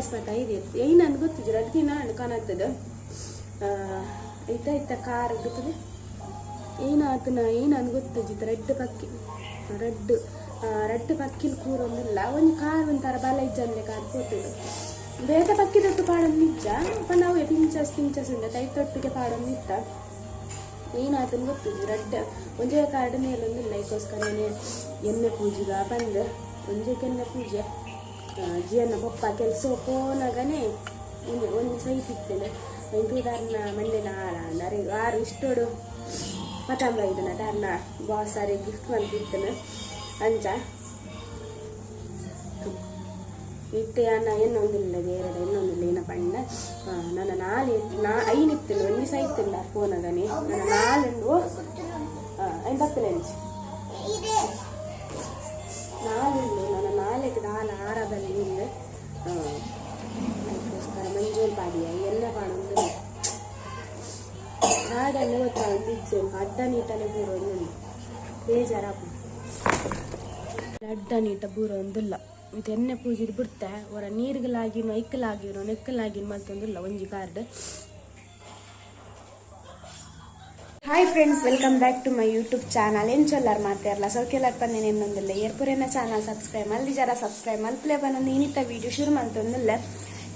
Passport ಐದು ಏನು ನನ್ಗೆ ಗೊತ್ತಿದ್ರು ಎರಡು ದಿನ ಹಣ್ಣು ಆಯ್ತಾ ಐತ ಕಾರ್ ಗೊತ್ತದೆ? ಏನಾತನ ಏನು ನನ್ಗೆ ಗೊತ್ತಿದ್ದು ರೆಡ್ ಪಕ್ಕಿ. ರೆಡ್ ರೆಡ್ ಪಕ್ಕಿಲ್ ಕೂರೊಂದಿಲ್ಲ ಒಂದು ಕಾರ್ ಒಂಥರ ಬಲ ಇಜ್ಜಂದೆ ಕಾರ್ ಕೊಟ್ಟಿದ್ದು ಬೇರೆ ಪಕ್ಕಿದತ್ತು ಪಾಡೊಂದು ನಿಜ ಅಪ್ಪ, ನಾವು ಪಿಂಚಸ್ ಪಿಂಚಸ್ ಇಂದ ತೈ ತೊಟ್ಟಿಗೆ ಪಾಡೊಂದು ಇತ್ತ ಏನಾತನ ಗೊತ್ತಿದ್ದು ರೆಡ್ ಒಂಜೆ ಕಾರ್ಡ್ ಮೇಲೊಂದಿಲ್ಲ ಇದಕ್ಕೋಸ್ಕರ ಎಣ್ಣೆ ಪೂಜೆಗ ಬಂದು. ಒಂಜೆ ಕೆನ್ನೆ ಪೂಜೆ. ಜಿಯನ್ನ ಪಪ್ಪ ಕೆಲಸ ಪೋನಾಗನೆ ಒಂದು ಒಂದು ಸೈಟ್ ಇತ್ತೇನೆ ಎಂಟೂದಾರ್ನ ಮಂಡೆನ ಹಾಳ ಅಂದರೆ ಆರು ಇಷ್ಟೋಡು ಪತಾಂಬ ಇದನ್ನ ದಾರ್ನ ಬಾಸಾರಿ ಗಿಫ್ಟ್ ಮಾಡ್ತಿರ್ತೇನೆ ಅಂಚ ಇಟ್ಟೆ ಅನ್ನ ಇನ್ನೊಂದಿಲ್ಲ ಬೇರೆ ಇನ್ನೊಂದಿಲ್ಲ ಏನ ಪಂಡ ನನ್ನ ನಾಳೆ ನಾ ಐನಿತ್ತಿಲ್ಲ ಒಂದು ದಿವಸ ಇತ್ತಿಲ್ಲ ಫೋನಗನೆ ನನ್ನ ನಾಳೆಂದು ಎಂಬತ್ತನೇಂಚ್ ನಾಳೆಂದು ನನ್ನ ನಾಳೆಗೆ ನಾಳೆ ಆರದಲ್ಲಿ ಇಂದು ಅದಕ್ಕೋಸ್ಕರ ಮಂಜೂರು ಪಾಡಿಯ ಎಲ್ಲ ಪಾಡೊಂದು ಹಾಡನ್ನು ಗೊತ್ತಾಗ ಅಡ್ಡ ನೀಟನೆ ಬೂರೊಂದು ಬೇಜಾರು ಅಡ್ಡ ನೀಟ ಬೂರೊಂದಿಲ್ಲ ಮತ್ತೆ ಎಣ್ಣೆ ಪೂಜೆ ಬಿಡ್ತೆ ಅವರ ನೀರ್ಗಲಾಗಿನೋ ಇಕ್ಕಲಾಗಿನೋ ನೆಕ್ಕಲಾಗಿನೋ ಮತ್ತೊಂದಿಲ್ಲ ಒಂಜಿ card. Hi friends welcome back to my YouTube channel ಏನು ಚೊಲ್ಲಾರ್ ಮಾತಾರಲ್ಲ ಸೌಖ್ಯಲಾರ್ ಬಂದೇನೆ ಇನ್ನೊಂದಿಲ್ಲ ಏರ್ಪುರೇನ ಚಾನಲ್ ಸಬ್ಸ್ಕ್ರೈಬ್ ಅಲ್ಲಿ ಜರ ಸಬ್ಸ್ಕ್ರೈಬ್ ಮಲ್ಪಲೆ ಬಂದು ಇನ್ನಿತ್ತ ವಿಡಿಯೋ ಶುರು ಮಂತೊಂದಿಲ್ಲ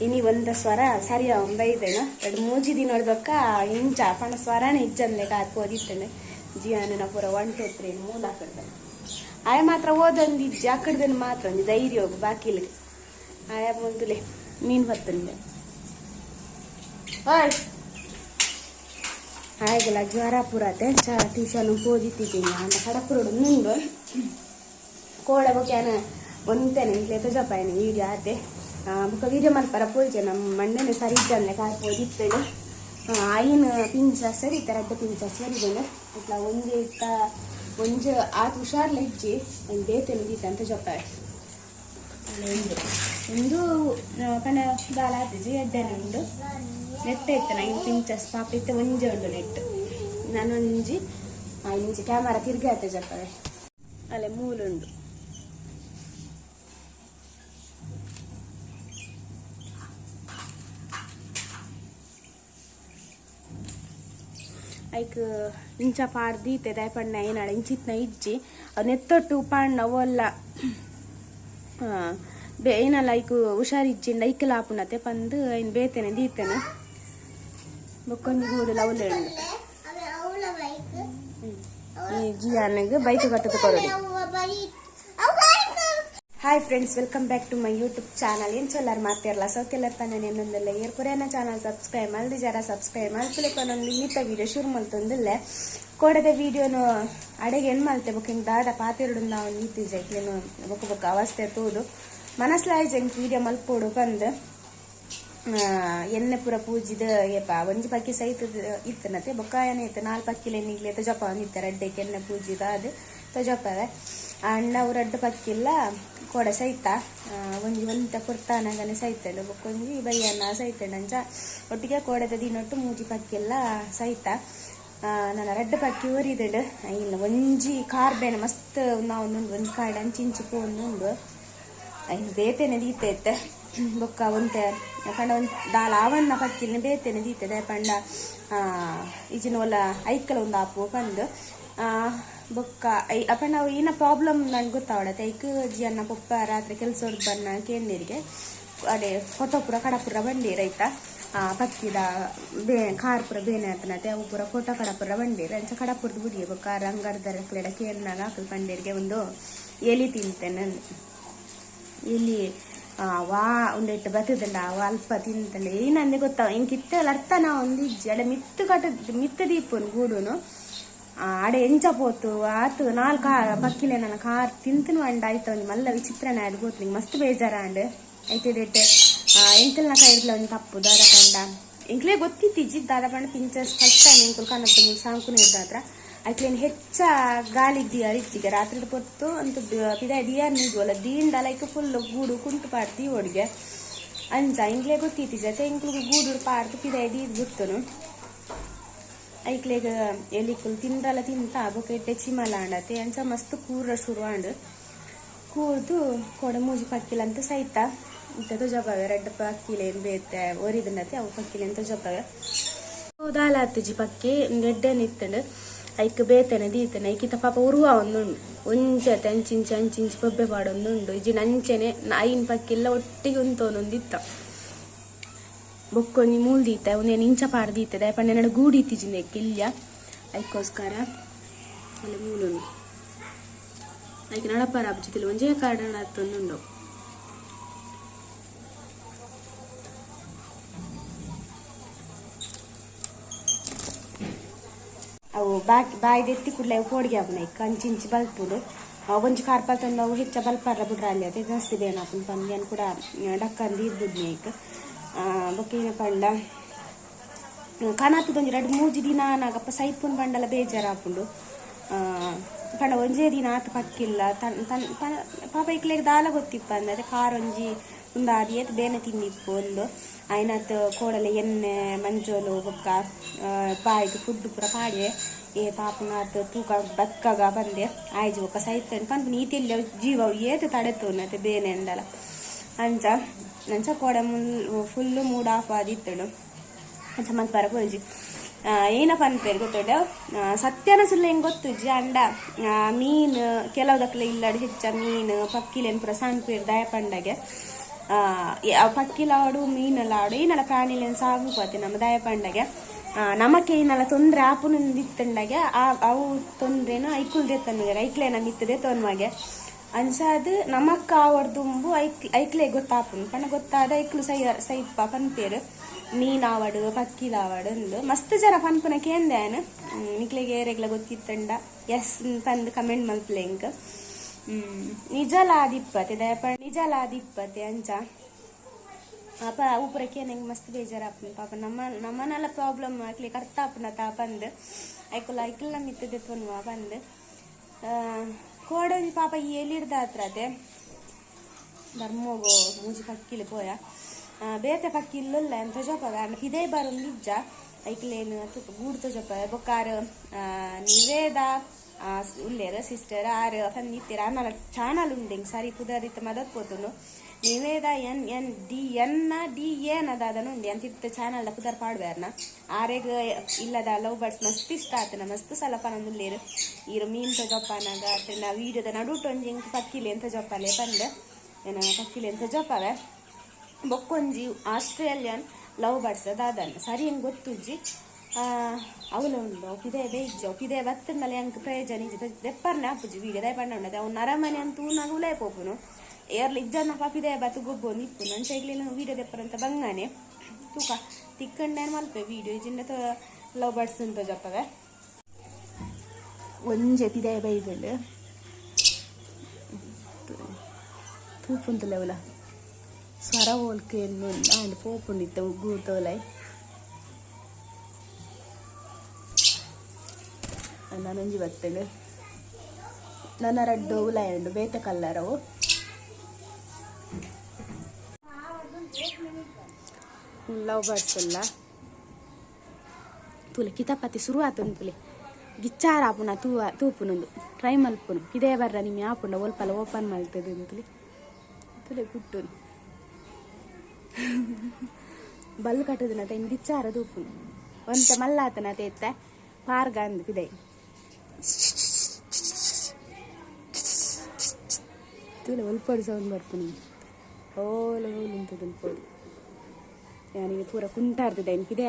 ಇನಿ ಒಂದು ಸ್ವರ, ಸರಿ ಬೈದೇಣ ಎರಡು ಮೂಜಿ ದಿನ ನೋಡ್ಬೇಕ ಇಂಚ ಪಣ ಸ್ವರನೇ ಇಜ್ಜಂದೆ ಕಾಕು ಓದಿತ್ತೇನೆ. ಅನ್ನ ಪೂರ ಒನ್ ಟು ತ್ರೀ ಮೂಲ ಹಾಕಿಡ್ತಾನೆ ಆಯ ಮಾತ್ರ ಓದೊಂದು ಇಜ್ಜಿ ಅಕ್ಕಡ್ದನ್ನು ಮಾತ್ರ ಒಂದು ಧೈರ್ಯ ಹೋಗು ಬಾಕಿಲಿಗೆ ಆಯ ಮುಂದಲೆ ಮೀನ್ ಬರ್ತಂದೆ ಹಾಯ್ ಹಾಗೆಲ್ಲ ಜ್ವರ ಪುರತೆ ಚ ಟ್ಯೂಷನ್ ಪೋದಿತ್ತಿದ್ದೀನಿ ಅಂತ ಕಡಪುರಡು ಮುಂದು ಕೋಳ ಬೊಕ್ಯಾನ ಒಂತೇನೆ ಇಂಟ್ಲೇತ ಜಪಾಯನ ವೀಡಿಯೋ ಆತೆ. ಬೊಕ್ಕ ವೀಡಿಯೋ ಮಲ್ಪರ ಪೋಜೆ ನಮ್ಮ ಮಣ್ಣೆನೆ ಸರಿ ಇದ್ದಂದೆ ಕಾರ್ ಪೋದಿತ್ತೇನೆ ಆಯಿನ ಪಿಂಚ ಸರಿ ರಡ್ಡ ಪಿಂಚ ಸರಿದೇನೆ ಇಟ್ಲ ಒಂದೇ ಇತ್ತ ಒಂಜ ಆತು ಹುಷಾರ್ಲ ಇಜ್ಜಿ. ಒಂದು ಬೇತೇನೆ ದೀತ ಅಂತ ಜಪಾಯ ಒಂದು ಒಂದು ಕಣ ದಾಲ ಆತಿಜಿ ಎಡ್ಡೆನೆ ಉಂಡು. ನೆಟ್ಟ ಇತ್ತು ನಂಗೆ ಪಿಂಚಸ್ ಪಾಪ ಇತ್ತು ಒಂಜಿ ಉಂಡು ನೆಟ್. ನಾನು ಒಂಜಿ ಒಂಜಿ ಕ್ಯಾಮರಾ ತಿರ್ಗಿ ಆತ ಜಪ್ಪವೆ ಅಲ್ಲೇ ಮೂಲುಂಡು ಐಕ್, ಇಂಚ ಪಾಡ್ದೀತೆ ದಯಪಣ್ಣ ಏನಾಳ, ಇಂಚಿತ್ನ ಇಜ್ಜಿ ಅವ್ ನೆತ್ತೊಟ್ಟು ಪಾಣ್ಣ ಅವಲ್ಲ ಏನಲ್ಲ ಐಕು ಹುಷಾರಿಜ್ಜಿಂಡ ಲಾಪುನತೆ ಪಂದು ಐನ್ ಬೇತೇನೆ ದೀತೇನೆ. ಬೊಕ್ಕೊಂದು ಗೂಡು ಲವಲೆ ಈ ಜಿಯಾನಿಗೆ ಬೈಕ್ ಕಟ್ಟದು ಕೊರಡಿ hi friends welcome back to my YouTube channel ಏನು ಚೊಲ್ಲಾರ ಮಾತಿರಲ್ಲ ಸೌಕೆಲ್ಲರ್ ಪನ್ನ ಇನ್ನೊಂದಲ್ಲ ಏರ್ಪುರೇನ ಚಾನಲ್ ಸಬ್ಸ್ಕ್ರೈಬ್ ಮಾಡಿ ಜರ ಸಬ್ಸ್ಕ್ರೈಬ್ ಮಲ್ಪಲೆ ಕೊನೊಂದು ಇನ್ನಿತ ವಿಡಿಯೋ ಶುರು ಮಲ್ತೊಂದಿಲ್ಲ ಕೋಡದ ವೀಡಿಯೋನು ಅಡೆಗೆ ಏನು ಮಲ್ತೆ ಹಿಂಗೆ ದಾದ ಪಾತಿರುಡು ನಾವು ನೀತಿ ಜೈಕ್ಲೇನು ಬೊಕ್ಕ ಬೊಕ್ಕ ಅವಸ್ಥೆ ತೂದು. ಮನಸ್ಲಾಯ್ ಜಂಕ್ ವಿಡಿಯೋ ಮಲ್ಪೋಡು ಬಂದು. ಎಣ್ಣೆ ಪೂರ ಪೂಜಿದ ಏಪ ಒಂಜಿ ಪಕ್ಕಿ ಸಹಿತ ಇತ್ತನತೆ. ಬೊಕ್ಕ ಏನಾಯ್ತು ನಾಲ್ ಪಕ್ಕಿಲೆ ನಿಗ್ಲೆ ತಜಪ ಒಂದಿತ್ತ ರಡ್ಡೆಗೆ ಎಣ್ಣೆ ಪೂಜಿದ ಅದು ತಜಪವೆ ಅಣ್ಣ ಅವ್ರ ಅಡ್ಡ ಪಕ್ಕಿಲ್ಲ ಕೊಡ ಸಹಿತ. ಒಂಜಿ ಒಂತ ಕುರ್ತಾನಾಗನೆ ಸಹಿತಳು ಬೊಕ್ಕೊಂಜಿ ಬೈಯನ್ನ ಸಹಿತಂಡು ಅಂಚ ಒಟ್ಟಿಗೆ ಕೋಡದ ದಿನೊಟ್ಟು ಮೂಜಿ ಪಕ್ಕಿಲ್ಲ ಸಹಿತ. ನನ್ನ ರೆಡ್ಡ ಪಕ್ಕಿ ಒರಿದಡು ಇಲ್ಲ, ಒಂಜಿ ಕಾರ್ಬೇನ ಮಸ್ತ್ ನಾವು ಒಂಜಿ ಕಾಡ್ ಅಂಚಿಂಚಿ ಪೋಂದುಂಡು ಐನು ಬೇತೇನೆ ದೀತೈತೆ. ಬೊಕ್ಕ ಒಂತೆ ಪಂಡ ಒಂದು ದಾಲ ಆವನ್ನ ಪಕ್ಕಿನ ಬೇತೇನೆ ದೀತದೆ ಪಂಡ ಈಜಿನ ಒಲ ಐಕ್ಕಲ ಒಂದು ಆಪು ಆ, ಬೊಕ್ಕ ಐ ಅಪಂಡ ಏನ ಪ್ರಾಬ್ಲಮ್ ನನಗೆ ಗೊತ್ತಾವಡತ್ತೆ. ಐಕ್ ಜಿಯನ್ನ ಪೊಪ್ಪ ರಾತ್ರಿ ಕೆಲಸ ಬನ್ನ ಕೇಂದ್ರಿಗೆ ಅದೇ ಫೋಟೋ ಪುರ ಕಡಪುರ ಬಂಡಿ ರೈತ ಪಕ್ಕಿದ ಬೇ ಕಾರ್ ಪೂರ ಬೇನೆ ಆತನತೆ ಅವು ಪುರ ಫೋಟೋ ಕಡಪುರ ಬಂಡಿ ಅಂಚ ಕಡಪುರದ ಬುಡಿ ಬೊಕ್ಕ ರಂಗರ್ದರ ಕ್ಲೇಡ ಕೇರ್ನಾಗ ಹಾಕಲ್ ಒಂದು ಎಲಿ ತಿಂತೇನೆ ಇಲ್ಲಿ ವಾ ಒಂದೆಟ್ಟು ಬರ್ತದಲ್ಲ ಅವ ಅಲ್ಪ ತಿಂತಲೆ ಏನಂದೆ ಗೊತ್ತಾವ ಹಿಂಗೆ ಕಿತ್ತಲ್ಲ ಅರ್ಥ ನಾ ಒಂದು ಅಡೆ ಮಿತ್ತು ಕಟ್ಟ ಮಿತ್ತ ದೀಪನ್ ಗೂಡುನು ಆ, ಅಡೆ ಎಂಚ ಪೋತು ಆತು ನಾಲ್ಕು ಕಾ ಪಕ್ಕಿಲೆ ನನ್ನ ಕಾರ್ ತಿಂತನು ಅಂಡ ಆಯ್ತು ಒಂದು ಮಲ್ಲ ವಿಚಿತ್ರನ ಅದು ಗೊತ್ತು ನಿಂಗೆ ಮಸ್ತ್ ಬೇಜಾರ ಅಂಡ್ ಐತೆ ಡೇಟ್ ಎಂಕಲ್ನ ಕೈ ಇರ್ಲ ಒಂದು ತಪ್ಪು ದಾರ ಕಂಡ. ಎಂಕ್ಲೇ ಗೊತ್ತಿತ್ತು ಇಜ್ಜಿದ್ದು ದಾರ ಪಂಡ ಪಿಂಚಸ್ ಫಸ್ಟ್ ಟೈಮ್ ಎಂಕುಲ್ ಕನ್ನಡ ಸಾಂಕುನ ಇದ್ದಾತ್ರ ಅಕ್ಲೇನು ಹೆಚ್ಚ ಗಾಳಿ ದಿಯಾರ್ ಇಜ್ಜಿಗೆ ರಾತ್ರಿ ಪೊತ್ತು ಅಂತ ಪಿದ ದಿಯಾರ್ ನಿಜವಲ್ಲ ದೀಂಡ ಲೈಕ್ ಫುಲ್ ಗೂಡು ಕುಂಟು ಪಾಡ್ತಿ ಒಡ್ಗೆ ಅಂಚ ಇಂಗ್ಲೇ ಗೊತ್ತಿತ್ತು ಜೊತೆ ಇಂಕ್ಲಿಗೆ ಗೂಡು ಪಾಡ್ತು ಪಿದ ದೀದ್ ಗೊತ್ತನು. ಐಕ್ಲೆಗ್ ಎಲಿಕುಲ್ ತಿಂದಲ್ಲ ತಿಂತ ಆಗೋಕೆ ಚಿಮಲ ಆಂಡತೆ ಅಂಚ ಮಸ್ತ್ ಕೂರ ಶುರು ಆಂಡ್ ಕೂರ್ದು ಕೊಡ ಮೂಜಿ ಪಕ್ಕಿಲ ಅಂತ ಸೈತ. ಇಂಥದ್ದು ಜೊಬ್ಬವೆ ರೆಡ್ ಪಕ್ಕಿಲೆ ಬೇತೆ ಒರಿದನತೆ ಅವು ಪಕ್ಕಿಲೆ ಅಂತ ಜೊಬ್ಬವೆ ದಾಲ ಹತ್ತಿಜಿ ಪಕ್ಕಿ. ಗೆಡ್ಡೆ ನಿತ್ತಂಡು. ಐಕ್ ಬೇತನೆ ದೀತನೆ ಐಕಿತ ಪಾಪ ಉರುವ ಒಂದುಂಡು ಒಂಚತೆ ಅಂಚಿಂಚ ಅಂಚಿಂಚ ಬೊಬ್ಬೆ ಪಾಡೊಂದುಂಡು ಇಜಿ ಅಂಚನೆ ಐನ್ ಪಕ್ಕಿಲ್ಲ ಒಟ್ಟಿಗೆ ಉಂತೋನೊಂದಿತ್ತ ಬೊಕ್ಕೊಂಜಿ ಮೂಲ್ ದೀತೆ ಒಂದೇನು ಇಂಚ ಪಾಡ ದೀತೆ ದಯಪಂಡ ನಡು ಗೂಡಿ ಇತ್ತಿಜಿಂದ ಕಿಲ್ಯ ಐಕೋಸ್ಕರ ಅಲ್ಲಿ ಮೂಲುಂಡು ಐಕೆ ನಡಪಾರ ಅಬ್ಜಿತಿಲ್ ಒಂಜೇ ಕಾರಣ ಹತ್ತೊಂದುಂಡು ಅವು ಬಾಕಿ ಬಾಯ್ದು ಎತ್ತಿ ಕೂಡಲೇ ಪೋಡಿಗೆ ಆಪುನ ಇಕ್ಕ ಅಂಚಿಂಚಿ ಬಲ್ಪುಡು. ಒಂಜಿ ಕಾರ್ಪಲ್ ತಂದು ಅವು ಹೆಚ್ಚ ಬಲ್ಪಾರ ಬಿಡ್ರ ಅಲ್ಲಿ ಅದೇ ಜಾಸ್ತಿ ಬೇನ ಆಪುನ ಪಂದ್ಯನ್ ಕೂಡ ಡಕ್ಕಂದು ಇದ್ದುದ್ನಿ ಐಕ್ ಬೊಕ್ಕ ಪಂಡ. ಕನಾತದೊಂಜಿ ಎರಡು ಮೂಜಿ ದಿನ ನಾಗಪ್ಪ ಸೈಪುನ್ ಬಂಡಲ ಬೇಜಾರಾಪುಂಡು ಪಂಡ ಒಂಜೇ ದಿನ ಆತ ಪಕ್ಕಿಲ್ಲ. ತನ್ ತನ್ ಪಾಪ ಇಕ್ಲೆಗ್ ದಾಲ ಗೊತ್ತಿಪ್ಪ ಅಂದ್ರೆ ಕಾರ್ ಒಂಜಿ ಉಂದಾದಿ ಏತ್ ಬೇನೆ ತಿನ್ನಿಪ್ಪು ಒಂದು ಆಯ್ನತ್ ಕೋಡಲೆ ಎಣ್ಣೆ ಮಂಜೋಲು ಬೊಕ್ಕ ಆ, ಬಾಯ್ದು ಫುಡ್ ಪೂರ ಪಾಡ್ಯೆ ಏ ಪಾಪನಾಥ ತೂಕ ಬಕ್ಕಗ ಬಂದೆ ಆಯ್ಜಿ ಬೊಕ್ಕ ಸೈತನ್ ಪಂದ್ ನೀತಿಯಲ್ಲಿ ಜೀವ ಏತ್ ತಡೆತು ಮತ್ತೆ ಬೇನೆ ಅಂದಲ ಅಂಚ ಅಂಚ ಕೋಡೆ ಫುಲ್ಲು ಮೂಡ್ ಆಫ್ ಆದಿತ್ತಳು ಅಂಚ ಮಲ್ಪರ ಪೋಜಿ ಏನ ಪನ್ಪೇರು ಗೊತ್ತುಂಡ ಸತ್ಯನ ಸುಳ್ಳು ಹೆಂಗ್ ಗೊತ್ತುಜ್ಜಿ ಅಂಡ ಮೀನು ಕೆಲವುದಕ್ಲೆ ಇಲ್ಲಡ್ ಹೆಚ್ಚ ಮೀನ್ ಪಕ್ಕಿಲೇನ್ ಪುರ ಸಣ್ಪೇರು ದಯ ಪಂಡಗೆ ಆ, ಎ- ಆ ಪಕ್ಕಿಲಾಡು ಮೀನಲಾಡು ಏನಲ್ಲ ಪ್ರಾಣಿಲೇನ್ ಸಾಗು ಪತಿ ನಮ್ಮ ದಯ ಪಂಡಗೆ. ನಮಕ್ಕೆ ಏನಲ್ಲ ತೊಂದ್ರೆ ಆಪುನಿತ್ತಂಡಗೆ ಆ, ಅವು ತೊಂದ್ರೆನು ಐಕುಲ್ದೆ ತನ್ನುಗೆ ಐಕ್ಲೇನ ಮಿತ್ತದೆ ತೊನ್ಮಗೆ. ಅನ್ಸಾದ್ ನಮಕ್ ಆವಡ್ದುಂಬು ಐಕ್, ಐಕ್ಲೆ ಗೊತ್ತಾಪುನು ಪಣ ಗೊತ್ತಾದ ಐಕ್ಲು ಸೈ, ಸೈಪ್ಪ ಪನ್ಪೇರು. ಮೀನ್ ಆವಡು ಪಕ್ಕಿಲ ಆವಡು ಅಂದು. ಮಸ್ತ್ ಜನ ಪನ್ಪುನ ಕೇಂದೇನು ನಿಕ್ಲೆಗೆ ಏರೆಗ್ಲ ಗೊತ್ತಿತ್ತಂಡ. ಎಸ್ ಪಂದ್ ಕಮೆಂಟ್ ಮಲ್ಪ್ಲೆಂಕ್ ಹ್ಮ್ ನಿಜಲಾದಿಪ್ಪತೆ ದಯಪ ನಿಜಲಾದಿಪ್ಪತೆ ಅಂಚ ಪಾಪ ಉಪರಕ್ಕೆ ನಂಗೆ ಮಸ್ತ್ ಬೇಜಾರಾಪುನು ಪಾಪ ನಮ್ಮ ನಮ್ಮನೆಲ್ಲ ಪ್ರಾಬ್ಲಮ್ ಆಕ್ಲಿ ಕರ್ತಾಪುನ ತಾ ಬಂದು. ಐಕುಲ ಐಕಲ್ ಮಿತ್ತದೆ ತೊನ್ನುವ ಬಂದು. ಕೋಡೋಜಿ ಪಾಪ ಎಲ್ಲಿಡ್ದ ಹತ್ರ ಅದೇ ಧರ್ಮೋಗೋ ಮೂಜಿ ಪಕ್ಕಿಲ್ ಪೋಯ. ಬೇತೆ ಪಕ್ಕಿಲ್ಲ ಎಂತ ಜೋಪಗ. ಇದೇ ಬರೋ ನಿಜ ಐಕ್ಲೇನು ಗೂಡ್ತ ಜೋಪ ಬೊಕ್ಕಾರು ನಿವೇದ ಉಲ್ಲೇರು ಸಿಸ್ಟರ್ ಆರು ಫಂದಿತ್ತೀರ ಅನ್ನಲ್ಲ ಚಾನಲ್ ಉಂಡೆ ಸರಿ ಕುದರಿತ ಮದತ್ పోతును ನೀವೇದ ಎನ್ ಎನ್, ಡಿ ಎನ್ನ ಡಿ ಏನ್ ಅದಾದನು ಉಂಡೆ. ಅಂತಿತ್ತು ಚಾನಲ್ ಪುದರ್ ಪಾಡ್ಬೇರ್ನ? ಆರೆಗ್ ಇಲ್ಲದ ಲವ್ ಬರ್ಡ್ಸ್ ಮಸ್ತ್ ಇಷ್ಟ ಆತನ, ಮಸ್ತ್ ಸಲ ಪನೊಂದುಲ್ಲೇರು ಇರು ಮೀನ್ ಜೊಪ್ಪನಾಗ ನಾ ವೀಡಿಯೋದ ನಡುಟು ಒಂಜಿ ಎಂಕ್ ಪಕ್ಕಿಲಿ ಎಂತ ಜೊಪ್ಪಲೆ ಬಂದ ಏನ ಪಕ್ಕಿಲಿ ಎಂತ ಜೊಪ್ಪವೆ ಬೊಕ್ಕೊಂಜಿ, ಆಸ್ಟ್ರೇಲಿಯನ್ ಲವ್ ಬರ್ಡ್ಸ್ ಅದಾದನ್. ಸರಿ ಹೆಂಗ್ ಗೊತ್ತುಜ್ಜಿ? ಉಂಡು. ಒಪ್ಪಿದೆ ಬೇಜ್ಜ ಒಪ್ಪಿದೆ ಬತ್ತ ಅಂಕ್ ಪ್ರಯೋಜನ ಇಜ್ಜಿ ದೆಪ್ಪರ್ನೆ ಆಪುಜಿ ವೀಡಿಯೋ ದಯ ಪಂಡ ಉಂಡದೆ ಅವ್ನ ಅರಮನೆ ಅಂತೂ ನಾನು ಉಲೇ ಪೋಪುನು. ಏರ್ಲಿ ಇಜ್ಜನ್ನ ಪಾಪಿದೆ ಬತ್ತು ಗೊಬ್ಬು ನಿಪ್ಪು ನನ್ನ ಸೈಗ್ಲಿನ ವೀಡಿಯೋ ದೆಪ್ಪರಂತ ಬಂಗಾನೆ. ತೂಕ ತಿಕ್ಕಂಡೇನು ಮಲ್ಪೆ ವೀಡಿಯೋ ಇಜಿಂದ ಲವ್ ಬರ್ಡ್ಸ್ ಅಂತ ಜಪ್ಪವೆ. ಒಂಜೆ ಪಿದೆ ಬೈಬಲ್. ತೂಪುಂತಲೆವಲ ಸ್ವರ ಹೋಲ್ಕೆ ಅಂಡ್ ಪೋಪುಂಡಿತ್ತ ಗೂತೋಲೈ ನಾನೊಂಜಿ ಬರ್ತೇನೆ. ನನ್ನ ರಡ್ಡು ಉಲಾಯುಂಡು ಬೇತೆ ಕಲ್ಲರವು ಲವ್ ಬರ್ಡ್ಸ್ ಎಲ್ಲ. ತುಲೆ, ಕಿತಾಪತಿ ಶುರು ಆತುಂಡು ತುಲೆ. ಗಿಚ್ಚಾರ ಆಪುನ, ತೂ, ತೂಪುನೊಂದು. ಟ್ರೈ ಮಲ್ಪುನು. ಇದೇ ಬರ್ರ ನಿಮ್ಮ ಆಪುಂಡ ಒಲ್ಪಲ ಓಪನ್ ಮಾಡ್ತದೆ ಅಂತಲಿ ತುಲೆ. ಕುಟ್ಟುನು. ಬಲ್ ನಾತ ತೆಂಗ್ ಗಿಚ್ಚಾರ ತೂಪುನು. ಒಂತ ಮಲ್ಲಾತನ ತೇತ್ತ, ಪಾರ್ಗ ಅಂದ್ ಪಿದೆ. ತುಲೆ ಒಲ್ಪಡು ಸೌಂಡ್ ಬರ್ತೀನಿ ಓಲ ಓಲು ಉಂಟು ಉಲ್ಪಡು ಯಾನಿಗೆ ಪೂರ ಕುಂಟಾಡ್ತಿದ್ದೆ ಇದೇ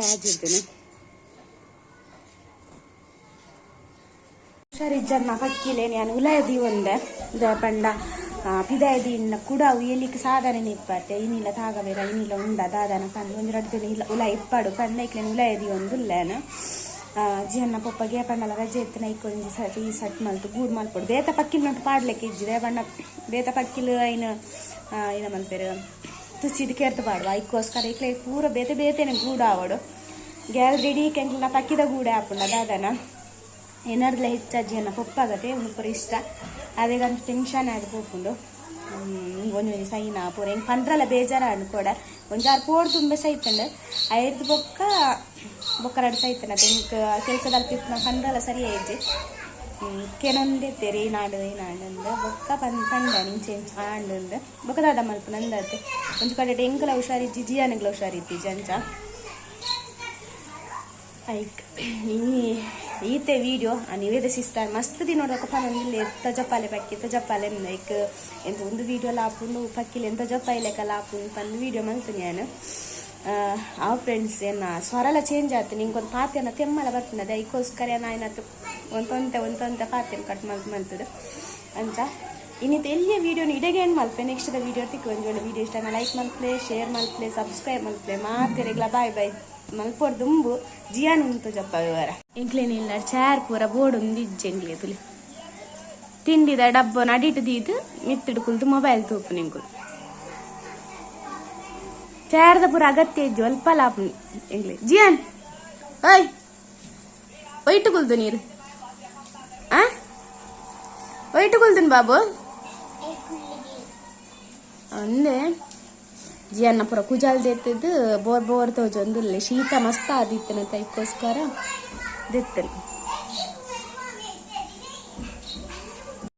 ಸರಿ ಜನ್ನ ಪಕ್ಕಿಲೆ ನಾನು ಉಲಾಯದಿ ಒಂದೆ ಪಂಡ ಪಿದಾಯದಿ ಇನ್ನ ಕೂಡ ಉಯ್ಯಲಿಕ್ಕೆ ಸಾಧನೆ ಇಪ್ಪತ್ತೆ ಇನ್ನಿಲ್ಲ ತಾಗಬೇಕ ಇನ್ನಿಲ್ಲ ಉಂಡ, ದಾದನ ಪಂಡ, ಒಂದು ಎರಡು ದಿನ ಇಲ್ಲ, ಉಲ ಇಪ್ಪಾಡು ಪಂಡ ಇಕ್ಲೇನು ಉಲಾಯದಿ ಒಂದು ಉಲ್ಲೇನು. ಜಿಯನ್ನ ಪೊಪ್ಪಗೆ ಪಂಡಲ ರಜೆ ಎತ್ತಿನ ಇಕ್ಕೊಂಜಿ ಸಟ್ ಸಟ್ ಮಲ್ತು, ಗೂಡ್ ಮಲ್ಪೊಡು ಬೇತ ಪಕ್ಕಿಲ್ ನಂಟು ಪಾಡ್ಲಿಕ್ಕೆ ಇಜ್ಜಿದೆ, ಬಣ್ಣ, ಬೇತ ಪಕ್ಕಿಲ್ ಐನ ಏನ ಮಲ್ಪೇರು, ತುಚ್ಚಿದು ಕೇರ್ತು ಪಾಡುವ. ಐಕ್ಕೋಸ್ಕರ ಇಕ್ಲೆ ಪೂರ ಬೇತೆ ಬೇತೆನೆ ಗೂಡ ಆವಡು. ಗ್ಯಾಲ್ ರೆಡಿ ಕೆಂಕ್ಲ ಪಕ್ಕಿದ ಗೂಡೆ ಆಪುಂಡ ದಾದನ ಅನ್ನ ಹೆಚ್ಚಜ್ಜಿಯನ್ನ ಪೊಪ್ಪಾಗತ್ತೆ ಉಪ್ಪರ ಇಷ್ಟ. ಅದೇಗಂತ ಟೆನ್ಷನ್ ಆಗಿ ಪೋಪುಂಡು. ಒಂಜೊಂಜಿ ಸೈನ ಪೂರ ಹೆಂಗೆ ಪಂದ್ರಲ್ಲ ಬೇಜಾರ ಅನ್ಕೊಡ ಒಂಜಾರು ಪೋಡ್ ತುಂಬ ಸೈತಂಡು, ಐದು ಬೊಕ್ಕ ಬೊಕ್ಕ ಎರಡು ಸೈತನ ತೆಂಕ್ ಕೆಲಸದಲ್ಲಿ ಪಿಪ್ನ ಪಂದ್ರಲ ಸರಿ ಆಯ್ತು ಕೆನೊಂದೇ ತೆರೆ, ನಾಡು ನಾಡಂದ ಬೊಕ್ಕ ಪಂದ್ ಪಂಡ ನಿಂಚೆಂಚ ಆಂಡ್ ಬೊಕ್ಕ ದಾದ ಮಲ್ಪ ನಂದತ್ತೆ ಒಂದು ಕಡೆ ಎಂಕಲ ಹುಷಾರಿಜ್ಜಿ ಜಿಯಾನಗ್ಲ ಹುಷಾರಿದ್ದಿ ಜಂಚ ಐಕ್ ಈತೆ ವಿಡಿಯೋ ನಿವೇದ ಸಿಸ್ಟರ್, ಮಸ್ತ್ ದಿ ನೋಡೋಕೆ ಪನೊಂದಿಲ್ಲ ಎತ್ತ ಜಪ್ಪಾಲೆ ಪಕ್ಕಿ ಎಂತ ಜಪ್ಪಾಲೆ ಲೈಕ್ ಎಂತ ಒಂದು ವಿಡಿಯೋ ಲಾಪುಂಡು, ಪಕ್ಕಿಲಿ ಎಂತ ಜಪ್ಪಾಯಿಲೆಕ್ಕ ಲಾಪುಂಡು, ಪಂದು ವಿಡಿಯೋ ಮಲ್ತು ನಾನು ಆ ಫ್ರೆಂಡ್ಸ್ ಏನ ಸ್ವರಲ ಚೇಂಜ್ ಆಯ್ತು. ನಿಂಗೊಂದು ಪಾತೆನ ತೆಮ್ಮಲ ಬರ್ತದೆ. ಅದಕ್ಕೋಸ್ಕರ ಐಕೋಸ್ಕರ ಒಂದು ತೊಂತೆ ಒಂದು ತೊಂತೆ ಪಾತೆನ ಕಟ್ ಮಾಡಿ ಮಲ್ತದೆ ಅಂತ. ಇನ್ನಿತ್ತು ಎಲ್ಲಿಯ ವೀಡಿಯೋನ ಇಡಗೆ ಏನು ಮಲ್ಪೆ ನೆಕ್ಸ್ಟ್ ವೀಡಿಯೋ ತಿಕ್ಕು. ಒಂದು ಒಳ್ಳೆ ವಿಡಿಯೋ ಇಷ್ಟ ಲೈಕ್ ಮಲ್ಪ್ಲೆ ಶೇರ್ ಮಲ್ಪ್ಲೆ ಸಬ್ಸ್ಕ್ರೈಬ್ ಮಲ್ಪ್ಲೆ ಮಾತೆರೆಗ್ಲ ಬಾಯ್ ಬಾಯ್ ಮಲ್ಪೋರ್ ದುಂಬು, ಜಿಯಾನ್ ಉಂಟು ಜಪ್ಪ ವಿವರ ಎಂಕ್ಲೇನಿಲ್ಲ ಚಾರ್ ಪೂರ ಬೋರ್ಡ್ ಒಂದು ಇಜ್ಜೆ ತುಲಿ. ತಿಂಡಿದ ಡಬ್ಬ ನಡಿಟ್ಟು ದೀದು ಮಿತ್ತಿಡು ಕುಲ್ತು ಮೊಬೈಲ್ ತೂಪು ನಿಂಕುಲು ಚಾರ್ದ ಪೂರ ಅಗತ್ಯ ಇಜ್ಜು ಅಲ್ಪ ಲಾಪ ಎಂಗ್ಲೆ ಜಿಯಾನ್ ಓಯ್ ಒಯ್ಟು ಕುಲ್ದು ನೀರು ಆ ಒಯ್ಟು ಕುಲ್ತನ್ ಬಾಬು ಅಂದೆ ಜಿಯನ್ನ ಪೂರ ಕುಜಾಲ್ ದೆತ್ತದು ಬೋರ್ ಬೋರ್ ತೋಜೊಂದುಲ್ಲೆ ಶೀತ ಮಸ್ತ್ ಆದಿತ್ತನ ತೈಕೋಸ್ಕರ ದೆತ್ತನು